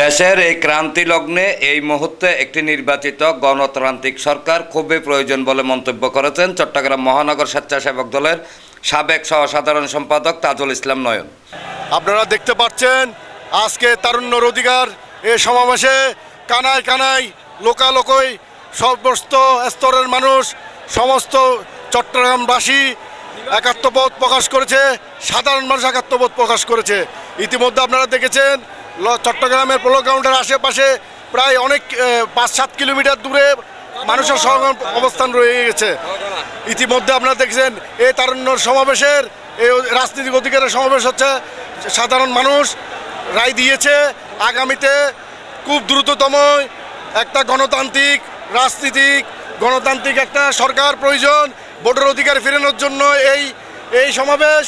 দেশের এই ক্রান্তি লগ্নে এই মুহূর্তে একটি নির্বাচিত গণতান্ত্রিক সরকার খুবই প্রয়োজন বলে মন্তব্য করেছেন চট্টগ্রাম মহানগর স্বেচ্ছাসেবক দলের সাবেক সহ সাধারণ সম্পাদক তাজুল ইসলাম নয়ন। আপনারা দেখতে পাচ্ছেন, আজকে তারুণ্যর অধিকার এ সমাবেশে কানায় কানায়, লোকালোকই সমস্ত স্তরের মানুষ, সমস্ত চট্টগ্রামবাসী একাত্মবোধ প্রকাশ করেছে, সাধারণ মানুষ একাত্মবোধ প্রকাশ করেছে। ইতিমধ্যে আপনারা দেখেছেন চট্টগ্রামের পোলো গ্রাউন্ডের আশেপাশে প্রায় অনেক পাঁচ, সাত কিলোমিটার দূরে মানুষের সমাগম অবস্থান রয়ে গেছে। ইতিমধ্যে আপনারা দেখছেন এই তারুণ্যর সমাবেশের এই রাজনৈতিক অধিকারের সমাবেশ হচ্ছে। সাধারণ মানুষ রায় দিয়েছে, আগামীতে খুব দ্রুততম একটা গণতান্ত্রিক, রাজনীতিক, গণতান্ত্রিক একটা সরকার প্রয়োজন, ভোটের অধিকার ফেরানোর জন্য এই এই সমাবেশ।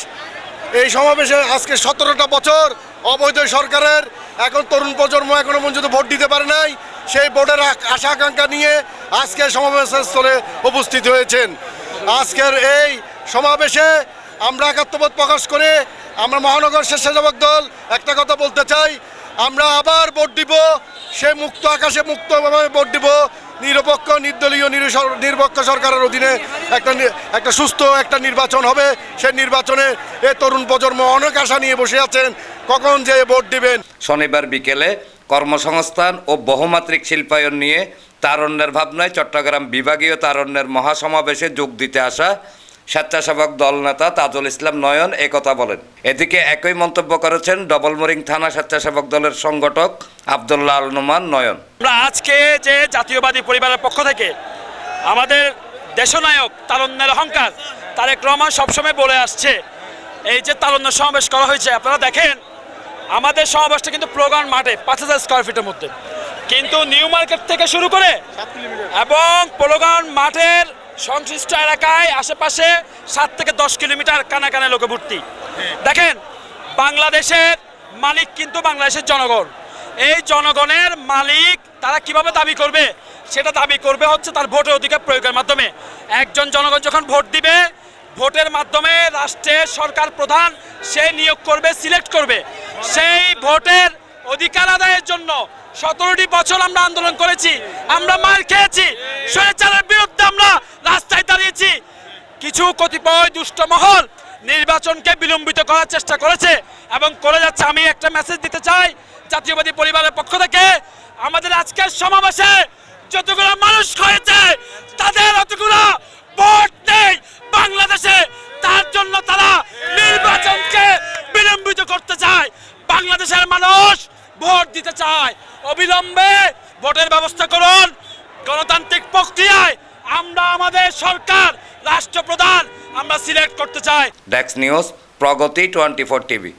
এই সমাবেশে আজকে সতেরোটা বছর অবৈধ সরকারের এখন তরুণ প্রজন্ম এখনও পর্যন্ত ভোট দিতে পারে নাই। সেই ভোটের আশা আকাঙ্ক্ষা নিয়ে আজকে সমাবেশের স্থলে উপস্থিত হয়েছেন। আজকের এই সমাবেশে আমরা একাত্মবোধ প্রকাশ করে আমরা মহানগর স্বেচ্ছাসেবক দল একটা কথা বলতে চাই। আমরা আবার ভোট দিব, সে মুক্ত আকাশে মুক্তভাবে ভোট দিব নিরপেক্ষ, নির্দলীয় নিরপেক্ষ সরকারের অধীনে একটা একটা সুস্থ একটা নির্বাচন হবে। সে নির্বাচনে এ তরুণ প্রজন্ম অনেক আশা নিয়ে বসে আছেন। কখন যে ভোট দিবেন? শনিবার বিকেলে কর্মসংস্থান ও বহুমাত্রিক শিল্পায়ন নিয়ে তারণ্যের ভাবনায় চট্টগ্রাম বিভাগীয় তারণ্যের মহাসমাবেশে যোগ দিতে আসা স্বেচ্ছাসেবক দল নেতা তাজুল ইসলাম নয়ন একথা বলেন। এদিকে একই মন্তব্য করেছেন ডবলমোরিং থানা স্বেচ্ছাসেবক দলের সংগঠক আবদুল্লাহ আল নোমান নয়ন। আমরা আজকে যে জাতীয়বাদী পরিবারের পক্ষ থেকে আমাদের দেশনায়ক তারুণ্যের অহংকার, তারেক রহমান সবসময় বলে আসছে, এই যে তারুণ্য সমাবেশ করা হয়েছে, আপনারা দেখেন, আমাদের সমাবেশটা কিন্তু প্রোগ্রাম মাঠে, পাঁচ হাজার স্কোয়ার ফিটের মধ্যে। কিন্তু নিউ মার্কেট থেকে শুরু করে এবং প্রোগ্রাম মাঠের সংশ্লিষ্ট এলাকায় আশেপাশে সাত থেকে দশ কিলোমিটার কানা কানা লোকে ভর্তি দেখেন বাংলাদেশের মালিক কিন্তু বাংলাদেশের জনগণ। এই জনগণের মালিক তারা কীভাবে দাবি করবে? সেটা দাবি করবে হচ্ছে তার ভোটের অধিকার প্রয়োগের মাধ্যমে। একজন জনগণ যখন ভোট দিবে ভোটের মাধ্যমে রাষ্ট্রের সরকার প্রধান সে নিয়োগ করবে সিলেক্ট করবে। সেই ভোটের অধিকার আদায়ের জন্য সতেরোটি বছর আমরা আন্দোলন করেছি আমরা মার খেয়েছি। স্বেচ্ছাচারের বিরুদ্ধে আমরা কিছু কতিপয় দুষ্ট মহল নির্বাচনকে বিলম্বিত করার চেষ্টা করেছে এবং করে যাচ্ছে। আমি একটা মেসেজ দিতে চাই জাতীয়বাদী পরিবারের পক্ষ থেকে। আমাদের আজকের সমাবেশে যতগুলো মানুষ হয়েছে, তাদের অতগুলো ভোট নেই বাংলাদেশে। তার জন্য তারা নির্বাচনকে বিলম্বিত করতে চায়। বাংলাদেশের মানুষ ভোট দিতে চায়। অবিলম্বে ভোটের ব্যবস্থা করুন। গণতান্ত্রিক প্রক্রিয়ায় আমরা আমাদের সরকার রাষ্ট্রপ্রধান আমরা সিলেক্ট করতে চাই। ডেক্স news Pragati twenty four TV